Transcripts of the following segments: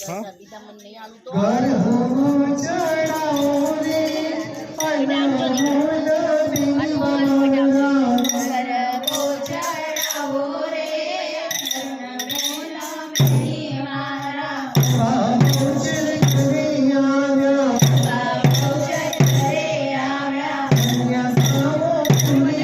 હા? વિટામિન નહીં આલું તો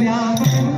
ஞாபகம்